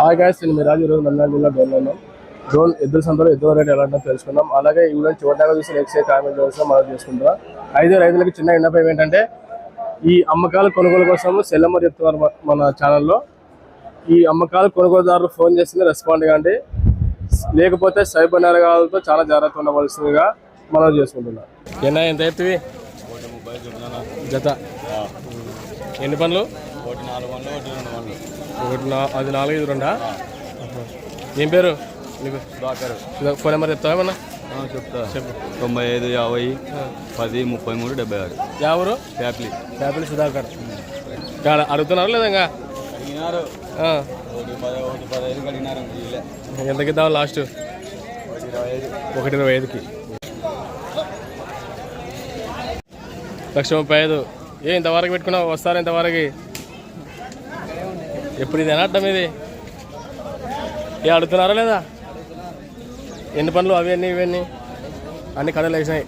Hi guys నేను మీ రాజు ఈరోజు నంద్యాల జిల్లా డోన్లో ఉన్నాం. డ్రోన్ ఎద్దుల సంతలో ఎద్దుల రేట్ ఎలా ఉంటుందో తెలుసుకుందాం. అలాగే ఈ వీడియో చివరిదాకా చూసి నెక్స్ట్ కామెంట్ చేస్తాం మనం చేసుకుంటాం అయితే రైతులకి చిన్న విన్నపం ఏంటంటే ఈ అమ్మకాలు కొనుగోలు కోసం సెల్లమ్మ చెప్తున్నారు మన- మన ఛానల్లో ఈ అమ్మకాలు కొనుగోలుదారులు ఫోన్ చేస్తుంది రెస్పాండ్ కాండి. లేకపోతే సైబర్ నేరగాలతో చాలా జాగ్రత్త ఉండవలసిందిగా మనం చేసుకుంటున్నాం. ఎన్న ఎంత ఎత్తువి జత. ఎన్ని పనులు ఒకటి నాలుగు వందలు ఒకటి రెండు వందలు ఒకటి నా- అది నాలుగు ఇది రెండా? ఏం పేరు? నీకు? ఫోన్ నెంబర్ చెప్తావా ఏమన్నా? చెప్తా. చెప్పు. తొంభై ఐదు యాభై పది ముప్పై మూడు డెబ్బై ఆరు ఎవరు ఫ్యాప్లీ యాపిల్ సుధాకర్. కాడ అడుగుతున్నారు లేదా ఇంకా? ఎంతకి ఇద్దాం లాస్ట్? ఒకటి ఇరవై ఐదుకి లక్ష ముప్పై ఐదు ఏ ఇంతవరకు పెట్టుకున్నావు? వస్తారు ఇంతవరకు? ఎప్పుడు ఇది అడ్డం ఇది? ఏ అడుగుతున్నారా లేదా? ఎన్ని పనులు? అవి అన్నీ ఇవన్నీ అన్ని కడలు వేసినాయి.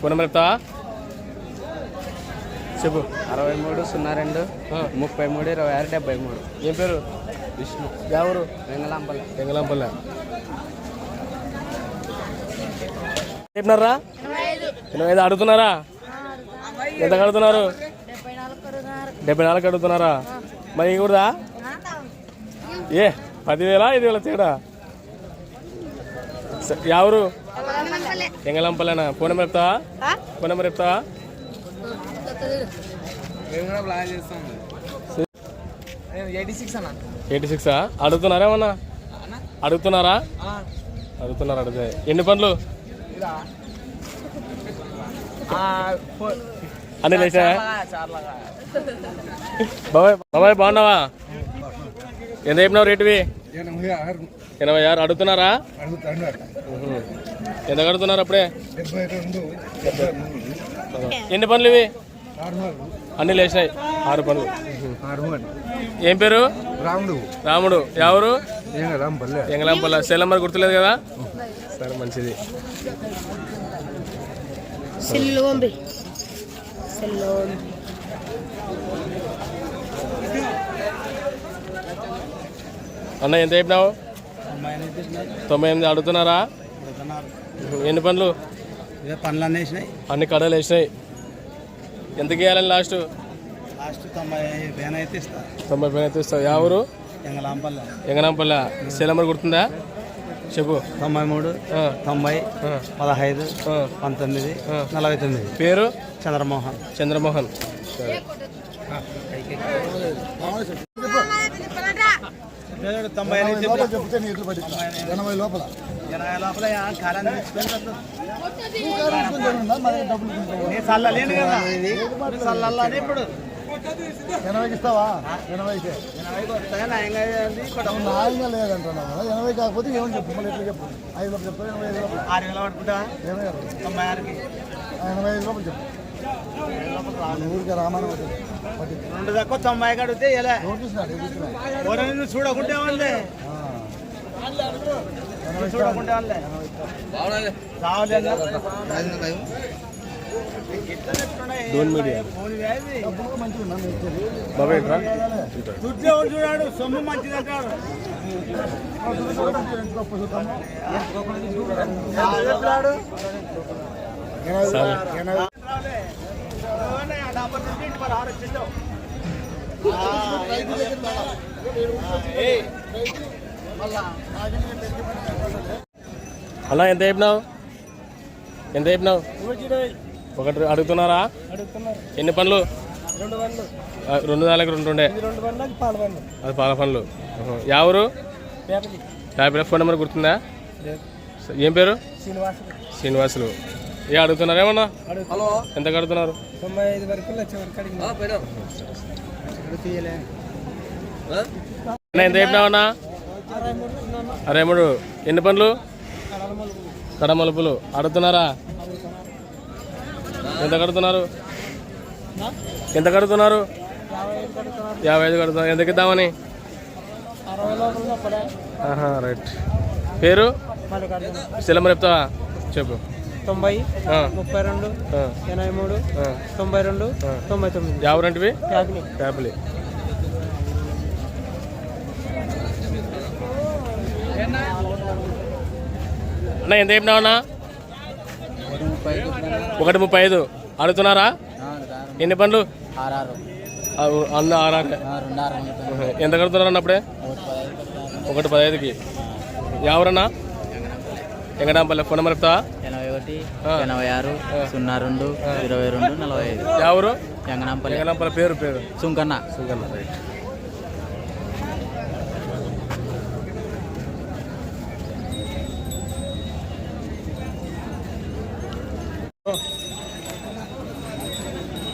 ఫోన్ నెంబర్ చెప్తావా? చెప్పు. అరవై మూడు సున్నా రెండు. ముప్పై మూడు ఇరవై ఆరు డెబ్బై మూడు ఏం పేరు? విష్ణు. ఎవరు వెంగళంపల్లి ఎంగళంపల్లె చెప్పినారా? ఎనభై ఐదు. అడుగుతున్నారా? ఎంత కడుతున్నారు డెబ్బై నాలుగు అడుగుతున్నారా. మరి కూడా ఏ పదివేల ఐదు వేల తేడా ఎవరు ఎంగళంపల్లెనా? ఫోన్ నెంబర్ చెప్తావా? ఫోన్ నెంబర్ చెప్తావా? ఎయిటీ సిక్స్ అన్న. ఎయిటీ సిక్సా అడుగుతున్నారా ఏమన్నా? అడుగుతున్నారా? అడుగుతున్నారు అడిగితే. ఎన్ని పనులు అన్ని లేచా బాబాయ్ బాబాయ్ బాగున్నావా? ఎంత చెప్పినావు రేటువి ఎనభై ఆరు. అడుగుతున్నారా. ఎంత కడుతున్నారు అప్పుడే? ఎన్ని పనులు ఇవి? అన్ని లేచినాయి. ఆరు పనులు. ఏం పేరు? రాముడు. రాముడు. ఎవరు ఎంగళంపల్ల సెల్ నెంబర్ గుర్తులేదు కదా? సరే మంచిది. సెల్లు పంపి అన్న ఎంత చెప్పినావు? తొంభై ఎనిమిది అడుగుతున్నారా. ఎన్ని పనులు పనులు అన్నీ వేసినాయి. అన్ని కడలు వేసినాయి. ఎంత గీయాలని లాస్ట్? లాస్ట్ తొంభై వేన అయితే ఇస్తా. తొంభై పైన తీస్తావు ఎవరు ఎంగలాంపల్లె ఎంగనాంపల్ల. సెల్ నెంబర్ గుర్తుందా? చెప్పు. తొంభై మూడు తొంభై పదహైదు. పంతొమ్మిది. నలభై తొమ్మిది. పేరు? చంద్రమోహన్. చంద్రమోహన్. తొంభై ఎనభై లోపల ఎనభై లోపల. కాలాన్ని చల్లలేను కదా. చల్లని ఇప్పుడు. ఎనభైకి ఇస్తావా? ఎనభైకి. నాలుగు లేదంటున్నావు కదా. ఎనభై కాకపోతే ఏమని చెప్పు? మళ్ళీ ఎట్లా చెప్పు? ఐదు లోపల చెప్తావు? ఎనభై ఐదు లోపల? ఆరు వేల పట్టుకుంటా ఎనభై ఆరుకి. ఎనభై ఐదు లోపల చెప్పు. ఊరికే రెండు తక్కువ తొంభై ఎవరైనా నువ్వు చూడకుంటే వాళ్ళే చూడకుంటే వాళ్ళే రావాలి డోన్ మీడియా మంచిగా ఉన్నా అన్న ఎంత చెప్పినావు? ఎంత చెప్పినావు? ఒకటి అడుగుతున్నారా? ఎన్ని పనులు రెండు నెలలకు రెండు ఉండే. అది పాల పనులు. ఎవరు యాభై ఫోన్ నెంబర్ గుర్తుందా? ఏం పేరు? శ్రీనివాసులు. ఏ అడుగుతున్నారు ఏమన్నా? హలో. ఎంత కడుతున్నారు? తొంభై ఐదు వరకు ఎంత చెప్పినావన్నా అరే మూడు. ఎన్ని పనులు కడమలుపులు. అడుగుతున్నారా? ఎంత కడుతున్నారు? ఎంత కడుతున్నారు? యాభై ఐదు కడుతున్నారు. ఎంతకి ఇద్దామని ఆహా, రైట్. పేరు? సిలమర్ చెప్తావా? చెప్పు. తొంభై ముప్పై రెండు ఎనభై మూడు. తొంభై రెండు. తొంభై తొమ్మిది. యాభై యాపిల్ అన్న ఎంత చెప్పినావు అన్న? ఒకటి ముప్పై ఐదు. అడుగుతున్నారా? ఎన్ని పండ్లు? ఆ, అన్న ఆరారు ఎంత కడుతున్నారు అన్న అప్పుడే? ఒకటి పదహైదుకి. ఎవరన్నా? వెంకటాంపల్లి. ఫోన్ నెంబర్ చెప్తావా? ఒకటి. ఎనభై ఆరు సున్నా రెండు ఇరవై రెండు నలభై ఐదు ఎవరు ఎంగనాంపల్లి పేరు పేరు. సుంకన్న. సుగన్న రైట్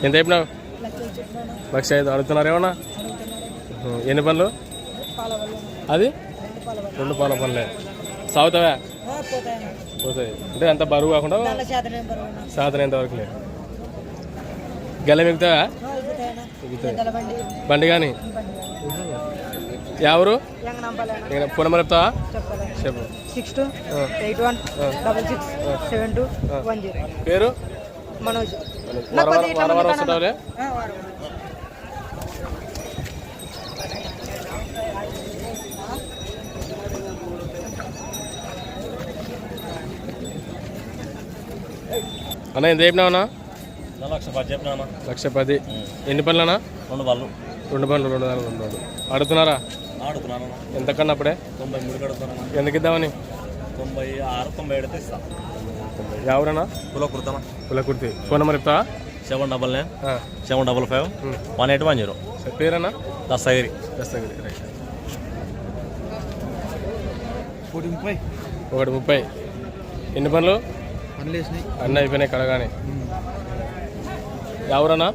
ఎంత చెప్పినావు? లక్ష ఐదు అడుగుతున్నారు ఏమన్నా. ఎన్ని పనులు? అది? రెండు పాల పనులే. సాగుతావా? పోతాయి. అంటే అంత బరువు కాకుండా సాధన వరకు లేదు. గెల మిగుతావా బండి. కానీ ఎవరు ఫోన్ నెంబర్ చెప్తావా? చెప్పు. Six two eight one double six seven two one zero. పేరు? మనోజ్. వారం వారం వస్తుంటావులే? అన్న ఎంత చెప్పినావన్నా లక్ష పది చెప్పినా లక్ష పది. ఎన్ని పనులన్నా? రెండు వాళ్ళు రెండు పనులు రెండు వందలు రెండు వందలు అడుగుతున్నారా ఆడుతున్నాను ఎంత కన్నా అప్పుడే? తొంభై మూడు కడుతున్నాను ఎందుకు ఇద్దామని? తొంభై ఆరు తొంభై ఏడు ఇస్తా. ఎవరన్నా? కుల కుర్తానా కులకుర్తి ఫోన్ నెంబర్ చెప్తావా? Seven double nine. ఆ, seven double five. One eight one zero. సరే, పేరన్నా? దస్తగిరి. దస్తగిరి ఒకటి ముప్పై. ఎన్ని పనులు? అన్నీ అయిపోయినాయి కడగానే ఎవరన్నా?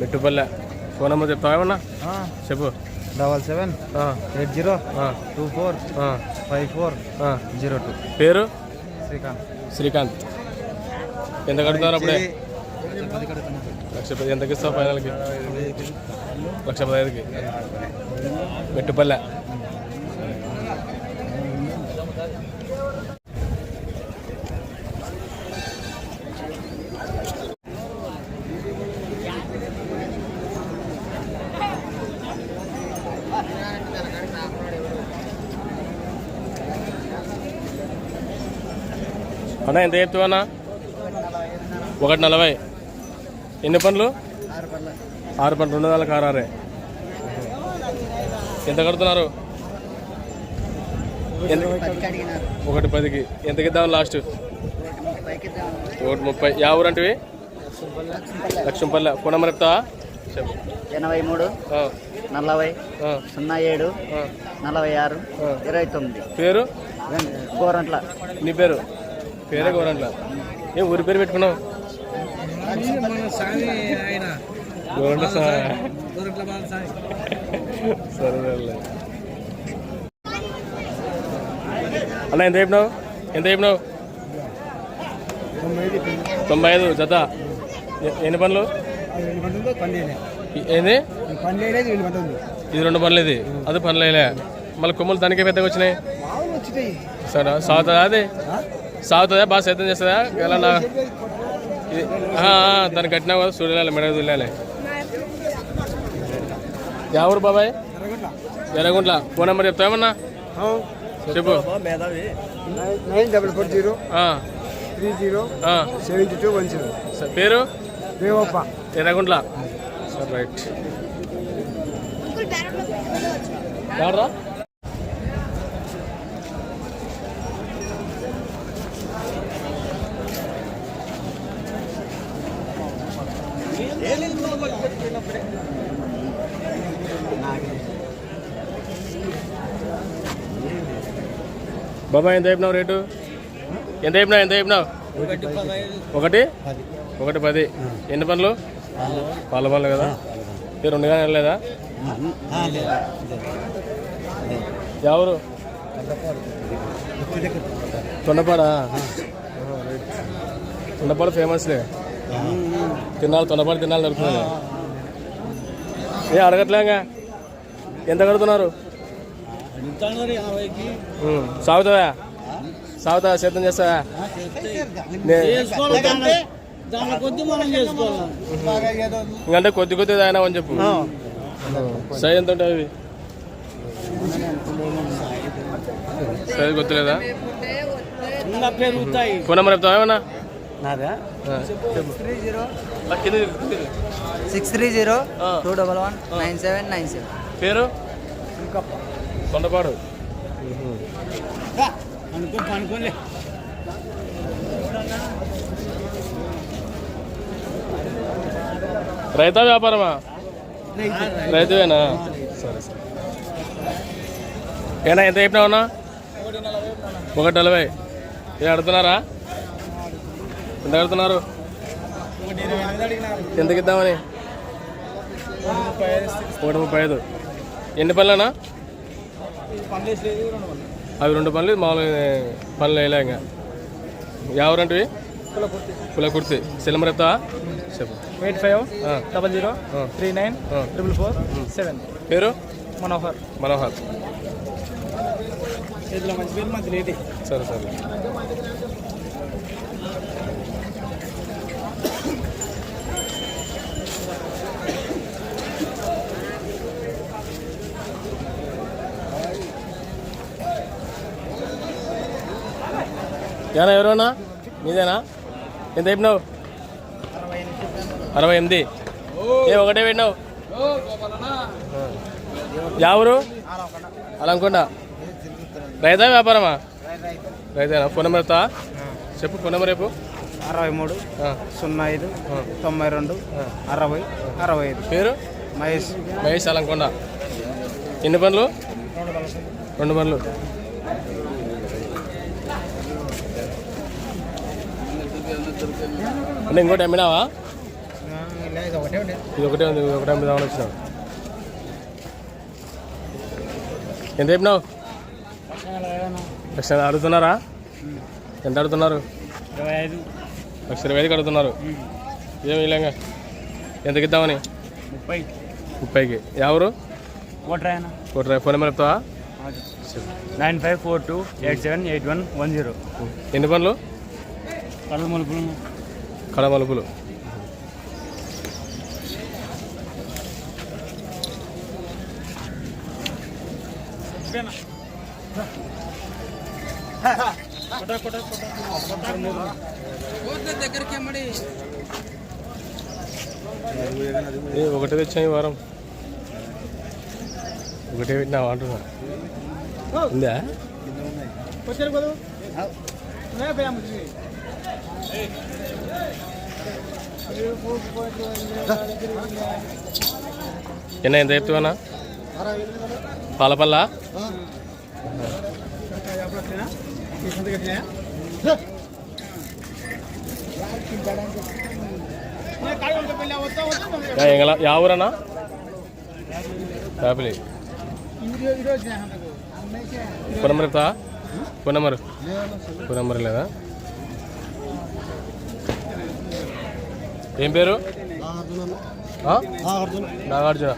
మెట్టుపల్లె. ఫోన్ నెంబర్ చెప్తావా ఏమన్నా? చెప్పు. Double seven eight zero two four five four. Zero two. పేరు? శ్రీకాంత్. శ్రీకాంత్. ఎంత కడుతున్నారు అప్పుడే? లక్ష పది ఎంతకి ఇస్తావు ఫైనల్కి? లక్ష పదహైదుకి. మెట్టుపల్లె. అన్న ఎంత చెప్తావు అన్న? ఒకటి నలభై. ఎన్ని పనులు ఆరు పనులు రెండు వందల ఆరారే ఎంత కడుతున్నారు? ఒకటి పదికి. ఎంతకి ఇద్దాం లాస్ట్? ఒకటి ముప్పై. యా ఊరు అంటే లక్ష్మపల్లె. ఫోన్ నెంబర్ చెప్తావా? ఎనభై మూడు నలభై సున్నా ఏడు. నలభై ఆరు ఇరవై తొమ్మిది. పేరు? గోరంట్ల. నీ పేరు? పేరే గోరంట్ల. ఏం ఊరి పేరు పెట్టుకున్నావు? గోరంట్ల సరే. అన్న ఎంత చెప్పినావు? ఎంత చెప్పినావు? తొంభై ఐదు జత. ఎన్ని పనులు ఏంది? ఇది రెండు పనులు ఇది అది పనులు మళ్ళీ కొమ్ములు దానికే పెద్దగా వచ్చినాయి. సరే సాగుతుందా అది? సాగుతుందా? బాగా సిద్ధం చేస్తుందా? ఎలా దాన్ని కట్టినా కదా చూడాలి మెడకు తుల్లాలి ఎవరు బాబాయ్? ఎర్రగుంట్ల. ఫోన్ నెంబర్ చెప్తామన్నా చెప్పు. Nine double four zero three zero. Seventy two one zero పేరు? దేవప్ప. ఎర్రగుంట్ల. సరే రైట్. బాబా ఎంత చెప్పినావు రేటు? ఎంత చెప్పినావు ఎంత చెప్పినావు? ఒకటి? ఒకటి పది. ఎన్ని పనులు? పాల పనులు కదా? ఇది రెండు కానీ వెళ్ళలేదా? ఎవరు తొండపాడా? తొండపాడు ఫేమస్లే. తినాలి తొండపాడు తినాలి దొరుకుతుంది ఏ అడగట్లేగా? ఎంత కడుతున్నారు? ఉం. సాగుతుందా సాగుతా సిద్ధం చేస్తావా? ఇంకంటే కొద్ది కొద్ది ఆయన అని చెప్పు. సై ఎంత ఉంటాయి అవి? సరే గుర్తులేదా? ఫోన్ నెంబర్ చెప్తావా ఏమన్నా? నాదా. Six three zero. Two double one nine seven nine seven. పేరు? కొండపాడు అనుకో రైతా వ్యాపారమా? రైతువేనా? సరే సరే. ఏనా ఎంత చెప్పినావునా ఒకటి నలభై. ఏ అడుగుతున్నారా? ఎంత అడుగుతున్నారు? ఎంతకిద్దామని ఒకటి ముప్పై ఐదు. ఎన్ని పనులనా అవి రెండు పనులు మామూలుగా పనులు వేయలే ఇంకా. ఎవరంటివి కుల కుర్తి ఎత్తావా చెప్పు. Eight five double zero. Three nine. Triple four seven. పేరు? మనోహర్. మనోహర్. సరే సరే. ఏనా ఎవరన్నా? నీదేనా ఎంత చెప్పినావు? అరవై ఎనిమిది. ఏ ఒకటే పెట్టినావు? యావరు అలంకొండ. రైతా వ్యాపారమా? రైతేనా? ఫోన్ నెంబర్ ఎత్తా చెప్పు ఫోన్ నెంబర్ రేపు అరవై మూడు సున్నా ఐదు. తొంభై రెండు. అరవై అరవై ఐదు. పేరు? మహేష్. మహేష్ అలంకొండ. ఎన్ని పనులు రెండు పనులు అంటే ఇంకోటి అమ్మినావా? ఇది ఒకటే ఉంది ఒకటే అమ్మిదామని వచ్చినావు ఎంత చెప్పినావు? లక్ష అడుగుతున్నారా? ఎంత అడుగుతున్నారు? లక్ష ఇరవై ఐదుకి అడుగుతున్నారు. ఏమి ఇలాగా ఎంతకి ఇద్దామని? ముప్పై. ముప్పైకి. ఎవరు ఒకటి ఫోన్ నెంబర్ చెప్తావా? Nine five four two eight seven eight one one zero. ఎన్ని పనులు? కళ్ళు మలుపులు కడ మలుపులు ఏ, ఒకటే తెచ్చాను ఈ వారం. ఒకటే పెట్టినా అంటున్నా. ఉందా? ఎన్న ఎంత చెప్తావన్నా పాలపల్ల? ఎంగళ యా ఊరన్నా? యాపిలి. ఫోన్ పునమరు పునమరు లేదా? ఏం పేరు? నాగార్జున.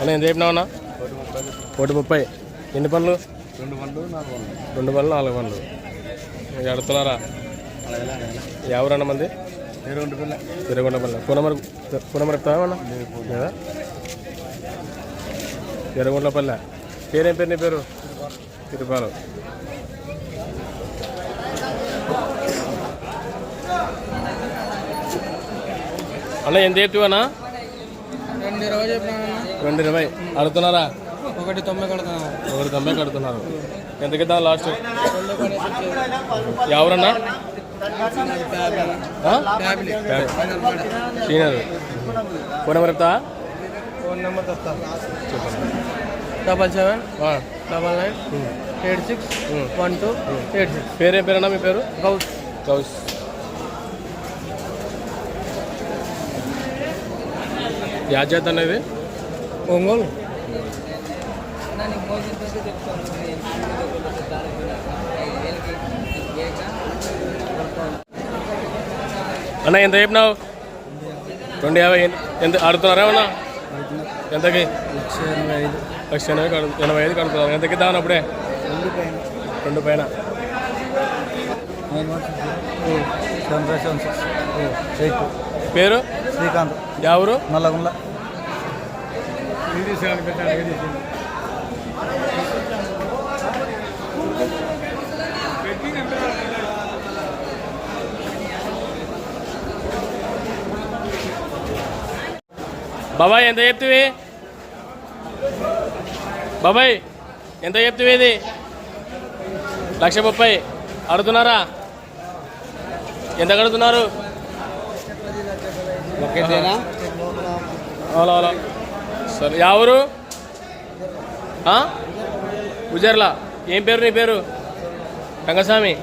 అన్న ఎంత చెప్పినావన్నా ఒకటి ముప్పై. ఎన్ని పనులు? రెండు పనులు రెండు పనులు నాలుగు పనులు. ఇక అడుగుతున్నారా? ఎవరన్నా మంది? Yerragondapalli phone number phone number చెప్తావా లేదా ఎర్రగొండపల్లె పేరేం పేరు నీ పేరు? తిరుపాలు. అన్న ఎంత చెప్తావన్నా రెండు ఇరవై రెండు ఇరవై. అడుగుతున్నారా? ఒకటి తొంభై కడతాను ఒకటి తొంభై కడుతున్నారు. ఎంతకి దా లాస్ట్? ఎవరన్నా? సీనియర్ ఫోన్ నెంబర్ చెప్తా. ఫోన్ నెంబర్ చెప్తా double seven double nine eight six. One two eight six పేరేం పేరన్నా మీ పేరు? గౌస్ గౌస్ చేద్దాం ఇది ఒంగోలు అన్న ఎంత చెప్పినావు రెండు యాభై ఎంత ఆడుతున్నారా ఏమన్నా ఎంతకి లక్ష ఎనభై కడు ఎనభై ఐదు కడుతున్నారు ఎంతకి ఇద్దామని అప్పుడే రెండు పైన పేరు శ్రీకాంత్. ఎవరు? నల్లగుండ్ల. బాబాయ్ ఎంత చెప్తివి? బాబాయ్ ఎంత చెప్తివి ఇది? లక్ష ముప్పై. అడుగుతున్నారా? ఎంత కడుతున్నారు? సరే. ఎవరు ఉజర్లా. ఏం పేరు నీ పేరు? రంగస్వామి.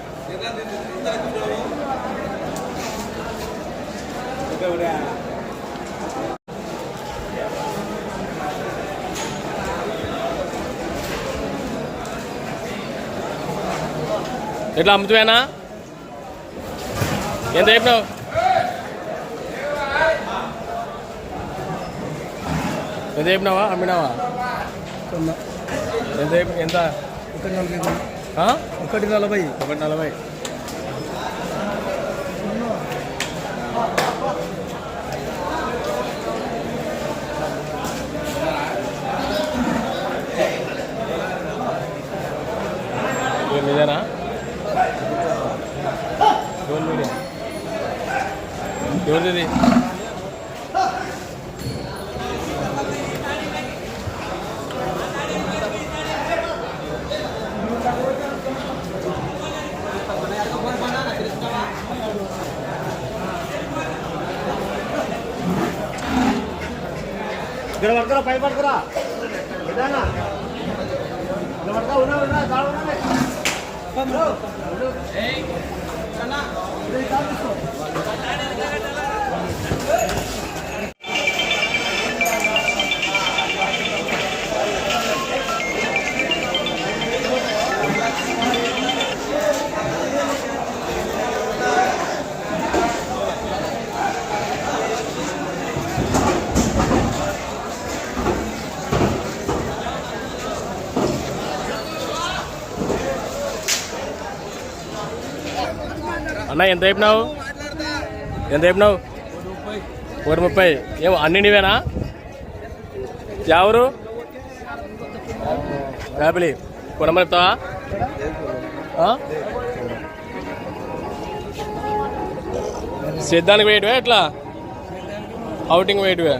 ఎట్లా అమ్ముతావేనా ఎంత చెప్పినావు? ఎంత చెప్పినావా అమ్మినావా ఎంత ఎంత? ఒకటి నలభై ఒకటి నలభై. మీదేనా? ఎవరు మీదే ఎవరిది ఇక్కడ అన్న ఎంత చెప్పినావు? ఎంత చెప్పినావు? ఒకటి ముప్పై. ఏమో అన్ని నీవేనా? ఎవరు ఫ్యామిలీ కొనమని చెప్తావా? సిద్ధానికి వేయటవే ఎట్లా? అవుటింగ్ వేయటవే